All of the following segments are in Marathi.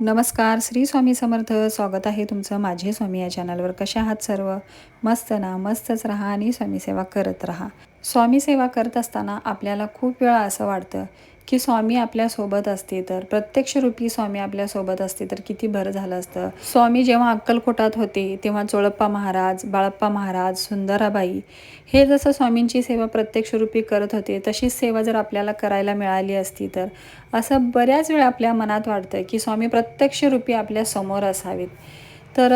नमस्कार श्री स्वामी समर्थ. स्वागत आहे तुमचं माझे स्वामी या चॅनलवर. कशा आहात सर्व? मस्त ना? मस्तच राहा आणि स्वामी सेवा करत राहा. स्वामी सेवा करत असताना आपल्याला खूप वेळा असं वाटतं की स्वामी आपल्यासोबत असते तर. प्रत्यक्ष रूपी स्वामी आपल्यासोबत असते तर किती बरं झालं असतं. स्वामी जेव्हा अक्कलकोटात होते तेव्हा चोळप्पा महाराज बाळप्पा महाराज सुंदराबाई हे जसं स्वामींची सेवा प्रत्यक्ष रूपी करत होते तशीच सेवा जर आपल्याला करायला मिळाली असती तर. असं बऱ्याच वेळा आपल्या मनात वाटतं की स्वामी प्रत्यक्ष रूपी आपल्यासमोर असावेत. तर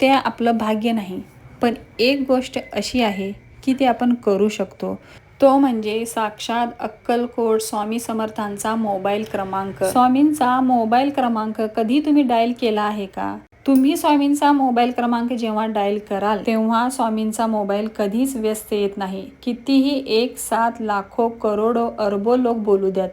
ते आपलं भाग्य नाही. पण एक गोष्ट अशी आहे की ती आपण करू शकतो. तो म्हणजे साक्षात अक्कलकोट स्वामी समर्थांचा मोबाईल क्रमांक. स्वामींचा मोबाईल क्रमांक कधी तुम्ही डायल केला आहे का? तुम्ही स्वामींचा मोबाईल क्रमांक जेव्हा डायल कराल तेव्हा स्वामींचा मोबाईल कधीच व्यस्त येत नाही. कितीही एक सात लाखो करोडो अरबो लोक बोलू द्यात.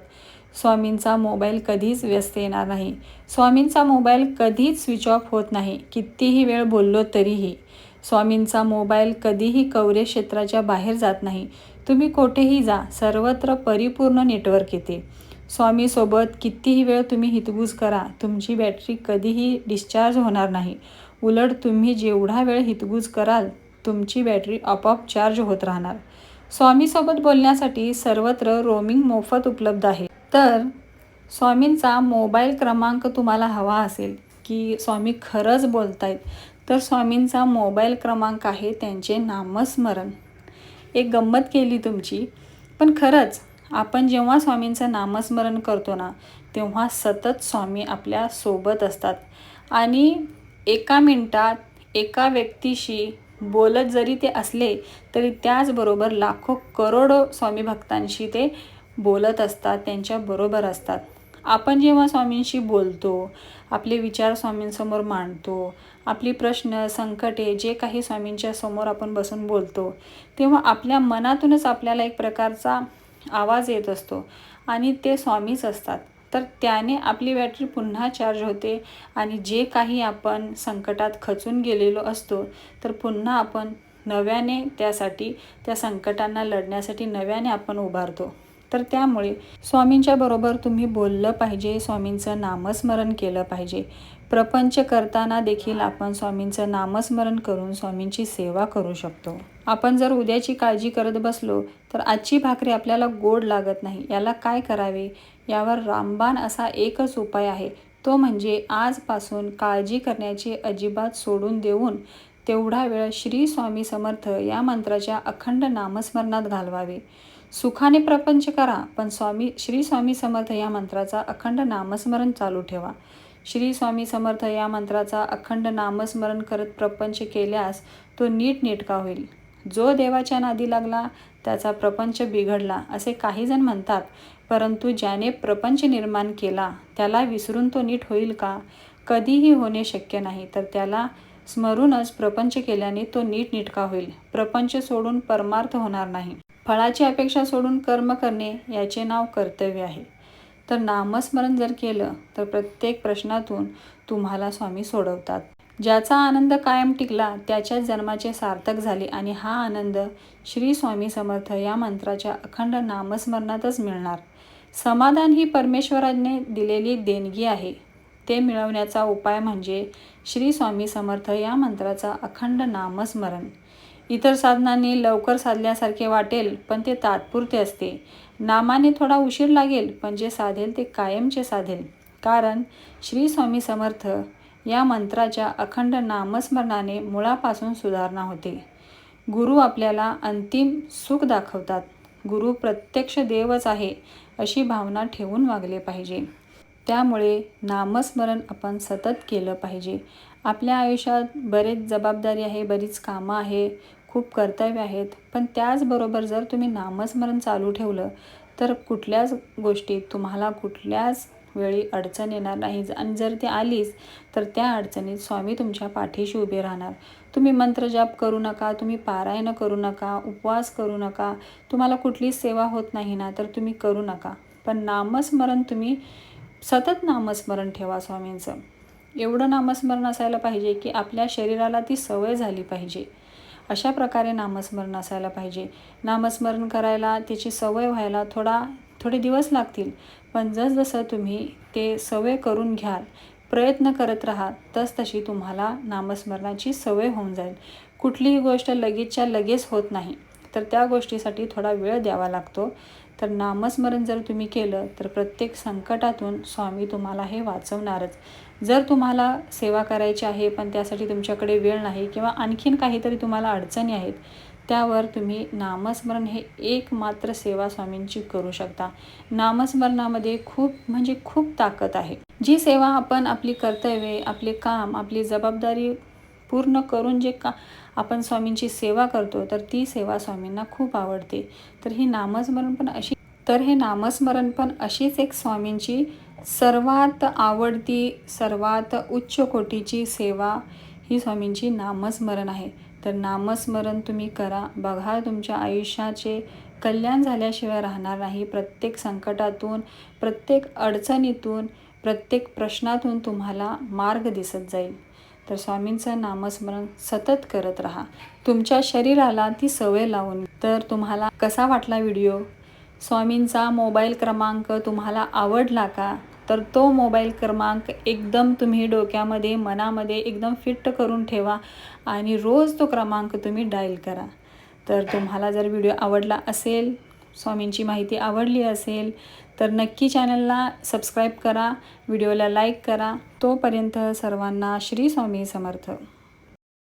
स्वामींचा मोबाईल कधीच व्यस्त येणार नाही. स्वामींचा मोबाईल कधीच स्विच ऑफ होत नाही कितीही वेळ बोललो तरीही. स्वामींचा मोबाईल कधीही कवरे क्षेत्राच्या बाहेर जात नाही. तुम्ही कोठेही जा सर्वत्र परिपूर्ण नेटवर्क येते. स्वामीसोबत कितीही वेळ तुम्ही हितगुज करा तुमची बॅटरी कधीही डिस्चार्ज होणार नाही. उलट तुम्ही जेवढा वेळ हितगुज कराल तुमची बॅटरी आपोआप चार्ज होत राहणार. स्वामीसोबत बोलण्यासाठी सर्वत्र रोमिंग मोफत उपलब्ध आहे. तर स्वामींचा मोबाईल क्रमांक तुम्हाला हवा असेल की स्वामी खरंच बोलतायत तर स्वामींचा मोबाईल क्रमांक आहे त्यांचे नामस्मरण. एक गंमत केली तुमची. पण खरंच आपण जेव्हा स्वामींचं नामस्मरण करतो ना तेव्हा सतत स्वामी आपल्यासोबत असतात. आणि एका मिनटात एका व्यक्तीशी बोलत जरी ते असले तरी त्याचबरोबर लाखो करोडो स्वामी भक्तांशी ते बोलत असतात त्यांच्याबरोबर असतात. आपण जेव्हा स्वामींशी बोलतो आपले विचार स्वामींसमोर मांडतो आपली प्रश्न संकटे जे काही स्वामींच्या समोर आपण बसून बोलतो तेव्हा आपल्या मनातूनच आपल्याला एक प्रकारचा आवाज येत असतो आणि ते स्वामीच असतात. तर त्याने आपली बॅटरी पुन्हा चार्ज होते आणि जे काही आपण संकटात खचून गेलेलो असतो तर पुन्हा आपण नव्याने त्यासाठी त्या संकटांना लढण्यासाठी नव्याने आपण उभारतो. तर त्यामुळे स्वामींच्या बरोबर तुम्ही बोललं पाहिजे स्वामींचं नामस्मरण केलं पाहिजे. प्रपंच करताना देखील आपण स्वामींचं नामस्मरण करून स्वामींची सेवा करू शकतो. आपण जर उद्याची काळजी करत बसलो तर आजची भाकरी आपल्याला गोड लागत नाही. याला काय करावे? यावर रामबाण असा एकच उपाय आहे. तो म्हणजे आजपासून काळजी करण्याची अजिबात सोडून देऊन तेवढा वेळ श्री स्वामी समर्थ या मंत्राच्या अखंड नामस्मरणात घालवावे. सुखाने प्रपंच करा पण स्वामी श्री स्वामी समर्थ या मंत्राचा अखंड नामस्मरण चालू ठेवा. श्री स्वामी समर्थ या मंत्राचा अखंड नामस्मरण करत प्रपंच केल्यास तो नीट नेटका होईल. जो देवाच्या नादी लागला त्याचा प्रपंच बिघडला असे काही जण म्हणतात. परंतु ज्याने प्रपंच निर्माण केला त्याला विसरून तो नीट होईल का? कधीही होणे शक्य नाही तर त्याला स्मरूनच प्रपंच केल्याने तो नीट निटका होईल. प्रपंच सोडून परमार्थ होणार नाही. फळाची अपेक्षा सोडून कर्म करणे याचे नाव कर्तव्य आहे. तर नामस्मरण जर केलं तर प्रत्येक प्रश्नातून तुम्हाला स्वामी सोडवतात. ज्याचा आनंद कायम टिकला त्याच्या जन्माचे सार्थक झाले आणि हा आनंद श्री स्वामी समर्थ या मंत्राच्या अखंड नामस्मरणातच मिळणार. समाधान ही परमेश्वराने दिलेली देणगी आहे. ते मिळवण्याचा उपाय म्हणजे श्री स्वामी समर्थ या मंत्राचा अखंड नामस्मरण. इतर साधनांनी लवकर साधल्यासारखे वाटेल पण ते तात्पुरते असते. नामाने थोडा उशीर लागेल पण जे साधेल ते कायमचे साधेल. कारण श्री स्वामी समर्थ या मंत्राच्या अखंड नामस्मरणाने मुळापासून सुधारणा होते. गुरु आपल्याला अंतिम सुख दाखवतात. गुरु प्रत्यक्ष देवच आहे अशी भावना ठेवून वागले पाहिजे. त्यामुळे नामस्मरण आपण सतत केलं पाहिजे. आपल्या आयुष्यात बरेच जबाबदारी आहे बरीच कामं आहे खूप कर्तव्य आहेत. पण त्याचबरोबर जर तुम्ही नामस्मरण चालू ठेवलं तर कुठल्याच गोष्टीत तुम्हाला कुठल्याच वेळी अडचण येणार नाही. आणि जर ती आलीच तर त्या अडचणीत स्वामी तुमच्या पाठीशी उभे राहणार. तुम्ही मंत्रजाप करू नका तुम्ही पारायण करू नका उपवास करू नका. तुम्हाला कुठलीच सेवा होत नाही ना तर तुम्ही करू नका. पण नामस्मरण तुम्ही सतत नामस्मरण ठेवा स्वामींचं. एवढं नामस्मरण असायला पाहिजे की आपल्या शरीराला ती सवय झाली पाहिजे. अशा प्रकारे नामस्मरण असायला पाहिजे. नामस्मरण करायला त्याची सवय व्हायला थोडा थोडे दिवस लागतील. पण जसजसं तुम्ही ते सवय करून घ्याल प्रयत्न करत राहा तस तशी तुम्हाला नामस्मरणाची सवय होऊन जाईल. कुठलीही गोष्ट लगेचच्या लगेच होत नाही. तर त्या गोष्टीसाठी थोडा वेळ द्यावा लागतो. तर नामस्मरण जर तुम्ही केलं तर प्रत्येक संकटातून स्वामी तुम्हाला हे वाचवणारच. जर तुम्हाला सेवा करायची आहे पण त्यासाठी तुमच्याकडे वेळ नाही किंवा आणखीन काहीतरी तुम्हाला अडचणी आहेत त्यावर तुम्ही नामस्मरण हे एक मात्र सेवा स्वामींची करू शकता. नामस्मरणामध्ये खूप म्हणजे खूप ताकद आहे. जी सेवा आपण आपली कर्तव्ये आपले काम आपली जबाबदारी पूर्ण करून जे का आपण स्वामींची सेवा करतो तर ती सेवा स्वामींना खूप आवडते. तर ही नामस्मरण पण अशी तर हे नामस्मरण पण अशीच एक स्वामींची सर्वात आवडती सर्वात उच्च कोटीची सेवा ही स्वामींची नामस्मरण आहे. तर नामस्मरण तुम्ही करा. बघा तुमच्या आयुष्याचे कल्याण झाल्याशिवाय राहणार नाही. प्रत्येक संकटातून प्रत्येक अडचणीतून प्रत्येक प्रश्नातून तुम्हाला मार्ग दिसत जाईल. तर स्वामींचं नामस्मरण सतत करत राहा. तुमच्या शरीराला ती सवय लावून. तर तुम्हाला कसा वाटला व्हिडिओ? स्वामींचा मोबाईल क्रमांक तुम्हाला आवडला का? तर तो मोबाईल क्रमांक एकदम तुम्ही डोक्यामध्ये मनामध्ये एकदम फिट्ट करून ठेवा आणि रोज तो क्रमांक तुम्ही डायल करा. तर तुम्हाला जर व्हिडिओ आवडला असेल स्वामींची माहिती आवडली असेल तर नक्की चॅनलला सबस्क्राईब करा व्हिडिओला लाईक करा. तोपर्यंत सर्वांना श्री स्वामी समर्थ.